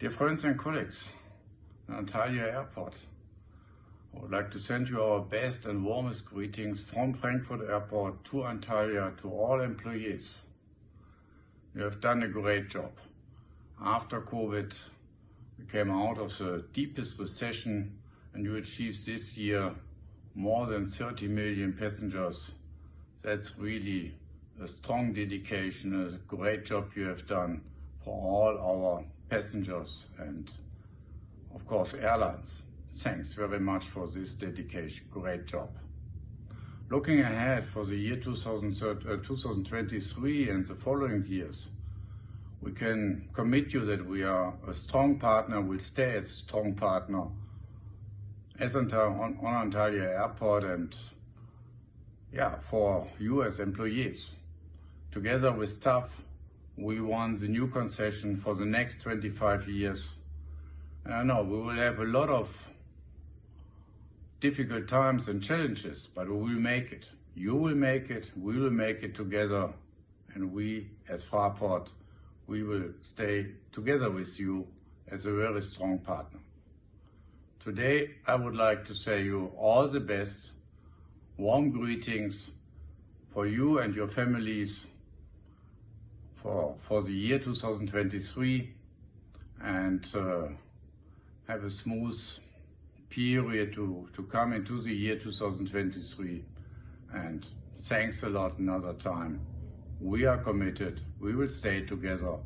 Dear friends and colleagues, Antalya Airport, I would like to send you our best and warmest greetings from Frankfurt Airport to Antalya to all employees. You have done a great job. After COVID, we came out of the deepest recession and you achieved this year more than 30 million passengers. That's really a strong dedication, a great job you have done for all our passengers and of course airlines. Thanks very much for this dedication. Great job. Looking ahead for the year 2023 uh, and the following years, we can commit you that we are a strong partner, will stay as a strong partner as on, on Antalya Airport and yeah, for you as employees. Together with staff, we won the new concession for the next 25 years. And I know we will have a lot of difficult times and challenges, but we will make it. You will make it, we will make it together, and we as Fraport, we will stay together with you as a very strong partner. Today, I would like to say you all the best, warm greetings for you and your families for, for the year 2023 and uh, have a smooth period to, to come into the year 2023. And thanks a lot another time. We are committed. We will stay together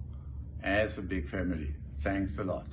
as a big family. Thanks a lot.